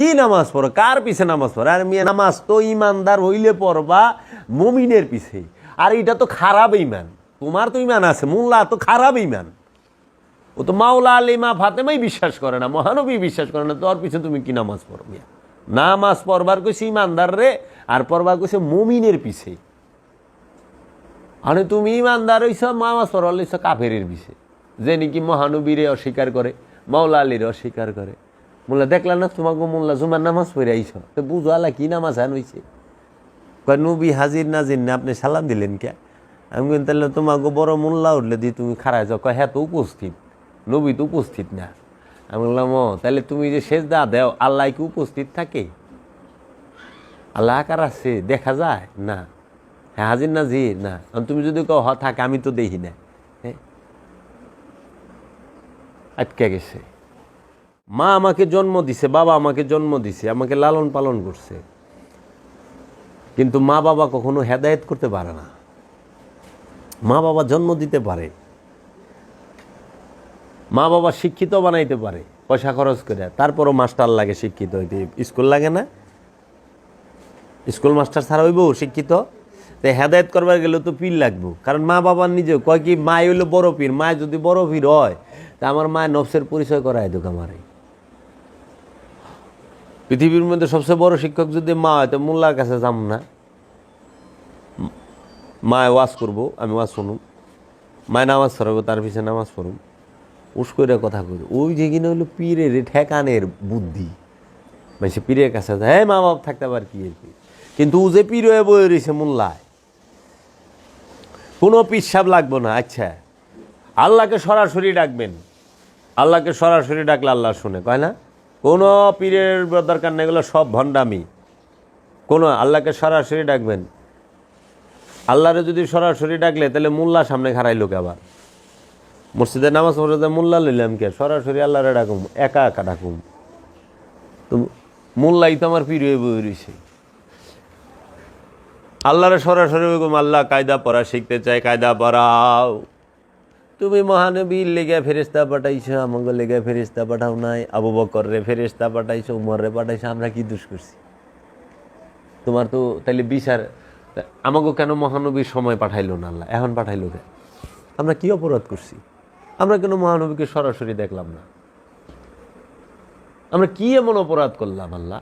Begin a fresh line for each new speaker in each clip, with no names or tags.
কি নামাজ পড়ো? কার পিছে নামাজ পড়ো? আর মিয়া, নামাজ তো ইমানদার হইলে পড়বা মুমিনের পিছে। আর এটা তো খারাপ ইমান। তোমার তো ইমান আছে, মোল্লা তো খারাপ ইমান। ও তো মাওলা আলিমা ফাতেমাই বিশ্বাস করে না, মহানবী বিশ্বাস করে না। তোর পিছে তুমি কি নামাজ পড়ো মিয়া? নামাজ পড়বার কইছে ইমানদার রে, আর পড়বার কইছে মুমিনের পিছে। আরে তুমি ইমানদার হইছ, নামাজ পড়বার লইছ কাফেরের পিছে। যে নাকি মহানবীরে অস্বীকার করে, মাওলা আলীরে অস্বীকার করে। মোল্লা দেখলা না তোমাকে মোল্লা জুমার নামাজ পড়ে আইছ? তো বুঝো আলা কি নামাজ হান হইছে? কয় নবী হাজির নাজির না আপনি সালাম দিলেন কে? আমি বলি, তাহলে তোমাকে বড় মোল্লা উঠলে দিয়ে তুমি খারাই যাও। কয় হ্যাঁ তো উপস্থিত। নবী তো উপস্থিত না। আমি বললাম ও তাহলে তুমি যে শেষ দা দেও আল্লাহ কি উপস্থিত থাকে? আল্লাহ আকার আছে? দেখা যায়? না। হ্যাঁ হাজির নাজির না। তুমি যদি কও হ থাকে আমি তো দেখি না। হ্যাঁ? আটকে গেছে। মা আমাকে জন্ম দিছে, বাবা আমাকে জন্ম দিছে, আমাকে লালন পালন করছে। কিন্তু মা বাবা কখনো হেদায়েত করতে পারে না। মা বাবা জন্ম দিতে পারে। মা বাবা শিক্ষিত বানাইতে পারে, পয়সা খরচ করে। তারপরও মাস্টার লাগে শিক্ষিত হইতে স্কুল লাগে না। স্কুল মাস্টার ছাড়া হইব, শিক্ষিত। তো হেদায়ত করবার গেলে তো পীর লাগবো। কারণ মা বাবার নিজে কয় কি মায় হইল বড় পীর মায় যদি বড় পীর হয়, তা আমার মায় নফসের পরিচয় করায় দোক আমারে। পৃথিবীর মধ্যে সবচেয়ে বড় শিক্ষক যদি মা হয়, তো মোল্লার কাছে যাম না। মায় ওয়াজ করব, আমি ওয়াজ শুনুম। মায় নামাজ পড়াবো, তার পিছনে নামাজ পড়ুম। উস করে কথা কই ওই যে কিনা হলো পীরের ঠেকানের বুদ্ধি। মানে সে পীরের কাছে হ্যাঁ মা বাপ থাকতে পার কি কি কিন্তু ও যে পীর হয়ে বয়ে রয়েছে মোল্লায়, কোনো পিসাব লাগবো না। আচ্ছা আল্লাহকে সরাসরি ডাকবেন। আল্লাহকে সরাসরি ডাকলে আল্লাহ শুনে, কয় না? কোনো পীরের দরকার নেই, এগুলো সব ভণ্ডামি। কোনো আল্লাহকে সরাসরি ডাকবেন। আল্লাহরে যদি সরাসরি ডাকলে, তাহলে মোল্লা সামনে খারাই লোক আবার। মসজিদে নামাজ পড়তে মোল্লা লইলাম কে? সরাসরি আল্লাহরে ডাকুম, একা একা ডাকুম। তো মোল্লাই তো আমার পীর হয়ে বই রয়েছে আল্লাহরে সরাসরি আল্লাহ কায়দা পড়া শিখতে চাই কায়দা পড়াও। তুমি মহানবীর লেগে ফেরেস্তা পাঠাইছো আমাকে লেগে ফেরেস্তা পাঠাও নাই, আবু বকর রে ফেরেস্তা পাঠাইছো উমর রে পাঠাইছো, আমরা কি দোষ করছি? তোমার তো তাইলে বিচার আমাকে কেন মহানবীর সময় পাঠাইলো না আল্লাহ? এখন পাঠাইলো কেন আমরা কি অপরাধ করছি? আমরা কেন মহানবীকে সরাসরি দেখলাম না? আমরা কি এমন অপরাধ করলাম আল্লাহ?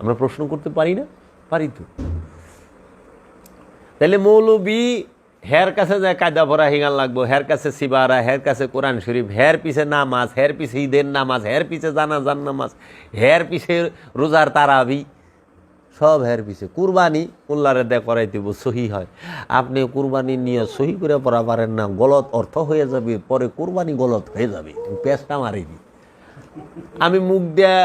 আমরা প্রশ্ন করতে পারি না? পারি তো। তাহলে মৌলবী হের কাছে যায় কায়দা ভরা হিগান লাগবো, হের কাছে সিবারা, হের কাছে কোরআন শরীফ, হের পিছে নামাজ, হের পিছে ঈদের নামাজ, হের পিছে জানাজান নামাজ, হের পিছে রোজার তারাবি, সব হের পিছে। কুরবানি উল্লারে দেয় করাই দিব, সহি হয়। আপনি কুরবানি নিয়ে সহি করে পড়া পারেন না, গলত অর্থ হয়ে যাবে, পরে কুরবানি গলত হয়ে যাবে। পেঁচটা মারিনি আমি মুখ দিয়ে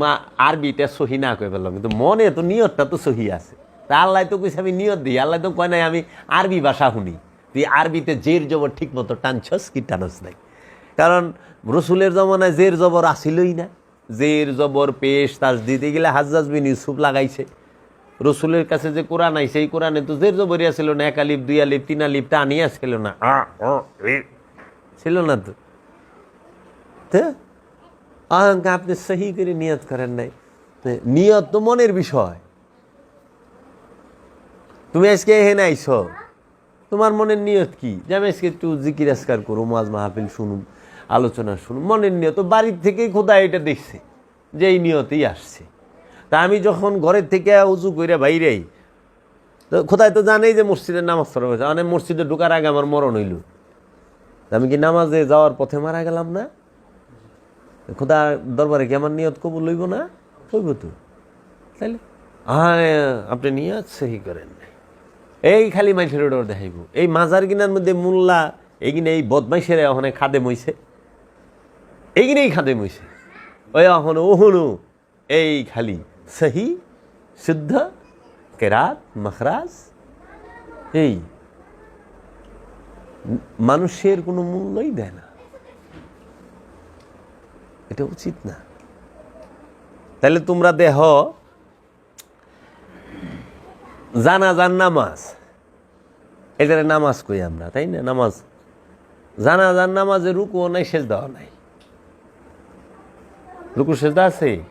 মা আরবিটা সহি না করে ফেললাম, কিন্তু মনে তো নিয়তটা তো সহি আছে। তা আল্লাহ তো কইছে আমি নিয়ত দিই, আল্লাহ তো কয় নাই আমি আরবি ভাষা শুনি। তুই আরবিতে জের জবর ঠিক মতো টানছস কি টানস নাই। কারণ রসুলের জমানায় জের জবর আসিলই না। জের জবর, পেশ তাজ দিতে গেলে হাজ্জাজ বিন ইউসুফ লাগাইছে। রসুলের কাছে যে কোরআন আইছে এই কোরআনে তো জের জবরিয়া ছিল না। এক আলিফ, দুই আলিপ তিন আলিফ টানিয়া ছিল না। ছিল না তো? তো? আপনি সহি করে নিয়ত করেন নাই। তো, নিয়ত তো মনের বিষয়। তুমি আজকে এখানে আইছ তোমার মনের নিয়ত কি? যে আমি আজকে একটু জিকির আসকার করুম আজ মাহফিল শুনুম, আলোচনা শুনুম। মনের নিয়ত বাড়ির থেকেই খোদা এটা দেখছে যে এই নিয়তেই আসছে। তা আমি যখন ঘরের থেকে উজু করে বাইরেই তো খোদায় তো জানেই যে মসজিদের নামাজ পড়া হয়েছে। মানে মসজিদে ঢোকার আগে আমার মরণ হইল। আমি কি নামাজে যাওয়ার পথে মারা গেলাম না? খোদা দরবারে কি আমার নিয়ত কবুল লইব না? হইব তো। তাইলে? হ্যাঁ আপনি নিয়ত সহি করেন এই খালি মাইসের ওটা দেখাইব। এই মাজার গিনার মধ্যে মোল্লা এইগিনে এই বদমাইশের ওখানে খাদে মইছে। এইগিনেই খাদে মইছে। ওই এখন ওহনু, এই খালি সহি, শুদ্ধ, কেরাত, মখরাজ, এই মানুষের কোনো মূল্যই দেয় না। এটা উচিত না। তাহলে তোমরা দেহ জানাজান নামাজ। এটারে নামাজ কই আমরা, তাই না? নামাজ। জানাজান নামাজে রুকুও নাই দেওয়া নাই। রুকু, সেজদা আছে?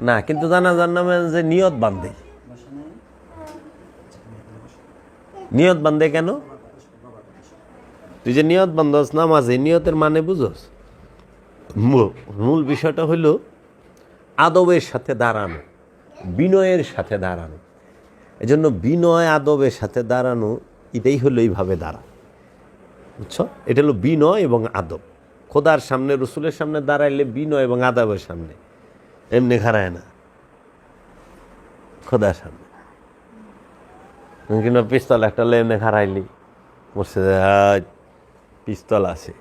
না, কিন্তু জানাজার নামে যে নিয়ত বান্ধে। নিয়ত বান্ধে কেন? তুই যে নিয়ত বান্ধস নামাজে, নিয়তের মানে বুঝোস? মূল বিষয়টা হইল আদবের সাথে দাঁড়ানো, বিনয়ের সাথে দাঁড়ানো। এজন্য বিনয় আদবের সাথে দাঁড়ানো, এটাই হলো এইভাবে দাঁড়া। বুঝছ? এটা হলো বিনয় এবং আদব। খোদার সামনে, রসুলের সামনে দাঁড়াইলে বিনয় এবং আদবের সামনে। এমনি খারায় না। খোদার সামনে। কিন্তু পিস্তল একটা এমনি খারাইলি বসে পিস্তল আছে।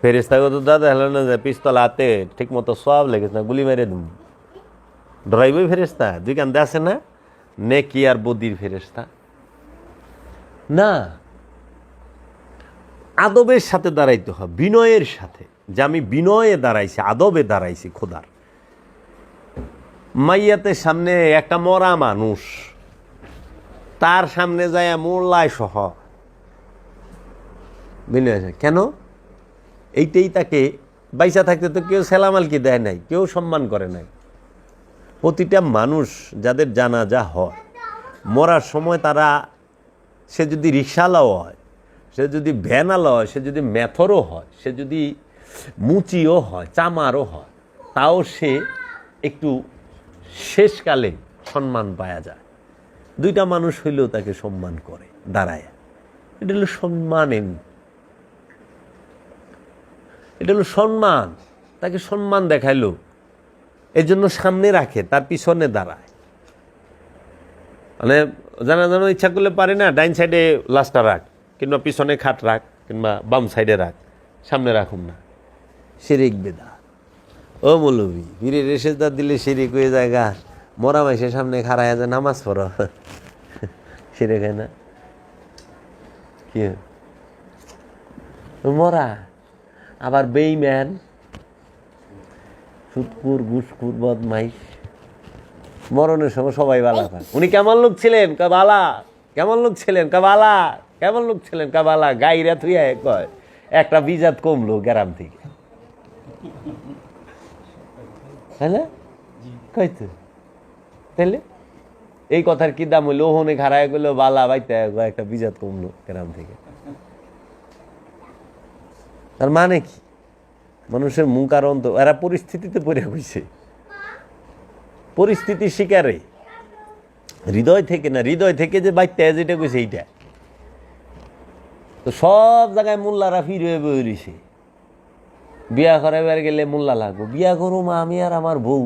ফেরিস্তাকে তো দাদা, হলো না যে পিস্তল হাতে ঠিক মতো সব লেগেছে না গুলি মেরে দিন ড্রাইভই ফেরেস্তা দুই কান্দে আছে না? নেকি আর বদির ফেরেস্তা না। আদবের সাথে দাঁড়াইতে হয়, বিনয়ের সাথে। যে আমি বিনয়ে দাঁড়াইছি, আদবে দাঁড়াইছি, খোদার। মাইয়াতের সামনে একটা মরা মানুষ, তার সামনে যায় মোল্লায় সহ। বিনয় কেন? এইটাই তাকে বাইসা থাকতে তো কেউ সেলামালকি দেয় নাই, কেউ সম্মান করে নাই। প্রতিটা মানুষ যাদের জানাজা হয়, মরার সময় তারা, সে যদি রিক্সাওয়ালাও হয়, সে যদি ভ্যানালো হয়, সে যদি ম্যাথরও হয়, সে যদি মুচিও হয়, চামারও হয়, তাও সে একটু শেষকালে সম্মান পাওয়া যায়। দুইটা মানুষ হইলেও তাকে সম্মান করে, দাঁড়ায়। এটা হলো সম্মান এমনি এটা হলো সম্মান। তাকে সম্মান দেখাইলো। এর জন্য সামনে রাখে, তার পিছনে দাঁড়ায়। মানে জানা জানো ইচ্ছা করলে পারে না, ডাইন সাইডে লাস্টটা রাখ, কিংবা পিছনে খাট রাখ, কিংবা বাম সাইডে রাখ, সামনে রাখুন না। শিরিক বেদা। ও মৌলবি বীরের রেশেদার দিলে শিরিক হয়ে যায় গা। মরা মাইসের সামনে খাড়ায় যে নামাজ পড়ো। শিরিক হয় না? কি? মরা, আবার বেইম্যান সুৎকুর ঘুসকুর বদমাইশ। মরণের সময় সবাই বালা পান উনি কেমন লোক ছিলেন? কাবালা কেমন লোক ছিলেন? কাবালা কেমন লোক ছিলেন? কাবালা গাইরা থুইয়া কয়, একটা বিজাত কমলো গ্রাম থেকে। হ্যাঁ কই তো তাহলে এই কথার কি দাম হইল? ওহনে খারায় গেলো বালা বাইতে একটা বিজাত কমলো গ্রাম থেকে। তার মানে কি? মানুষের মুখ আর অন্ত এরা পরিস্থিতিতে পড়ে হয়েছে পরিস্থিতির শিকারে। হৃদয় থেকে না, হৃদয় থেকে যে বাইতে যেটা কইছে এইটা। তো সব জায়গায় মোল্লারা ফির হয়ে বই রয়েছে বিয়া করাবার গেলে মোল্লা লাগবো। বিয়া করো মা, আমি আর আমার বউ।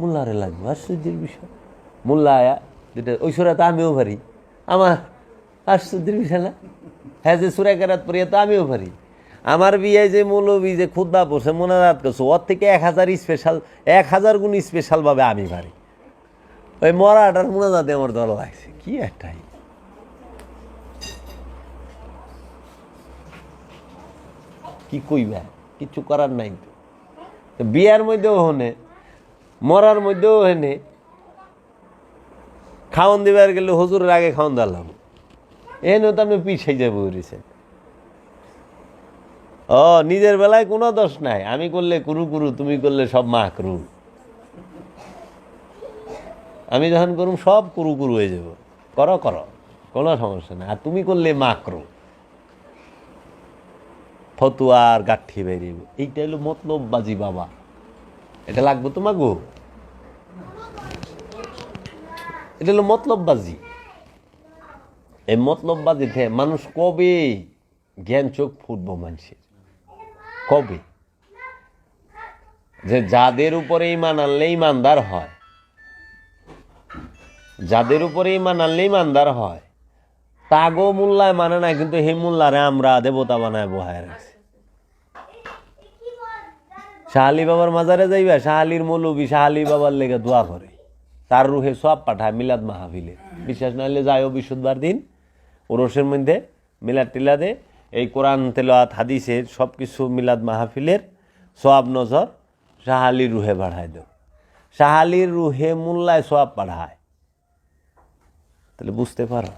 মোল্লারে লাগবো, আশ্চর্যের বিষয়। মোল্লা আয়া, যেটা ওই সুরাতে আমিও পারি। আমার আশ্চর্যের বিষয় না? হ্যাঁ যে সুরা কেরাত পড়িয়া তো আমিও পারি। আমার বিয়ে যে মৌলবী যে খুদ্া পড়ছে, মোনাজাত করছে, ওর থেকে এক হাজার স্পেশাল এক হাজার গুণ স্পেশালভাবে আমি পারি। ওই মরাটার মোনাজাতে আমার দল লাগছে। কি একটাই কি কইবা? কিছু করার নাই তো। বিয়ার মধ্যেও হনে, মরার মধ্যেও হেনে, খাওয়ান দিবার গেলে হজুরের আগে খাওয়ান দিলাম। এনে তো আপনি পিছাই যাব রিসেন্ট ও, নিজের বেলায় কোনো দোষ নাই। আমি করলে কুরু কুরু, তুমি করলে সব মা করু। আমি যখন করুম, সব কুরু কুরু হয়ে যাব। করো করো, কোনো সমস্যা নেই। আর তুমি করলে মা করু। ফতুয়া আর গাঠি বেরিয়ে এইটা হলো মতলব বাজি বাবা। এটা লাগবে তোমাকে? এটা হলো মতলব বাজি এই মতলব বাজিতে মানুষ কবে জ্ঞান চোখ ফুটবো মানুষের? কবে? যে যাদের উপরে ইমান আনলে ইমানদার হয়। যাদের উপরে ইমান আনলে ইমানদার হয়। তাগো মোল্লায় মানে না কিন্তু হে মোল্লারে আমরা দেবতা বানায় বহায় রাখছি। শাহালি বাবার মাজারে যাইবা, শাহালির মৌলবী শাহালি বাবার লেগে দোয়া করে। তার রুহে সব পাঠায় মিলাদ মাহফিলে। বিশ্বাস না হলে যায়ও বিশুদ্ধবার দিন, ওরসের মধ্যে মিলাদ টিলাদে এই কোরআন, তেলাওয়াত, হাদিসের সব কিছু মিলাদ মাহফিলের সোয়াব নজর শাহালির রুহে বাড়ায় দেব শাহালির রুহে মোল্লায় সোয়াব বাড়ায়। তাহলে বুঝতে পারো?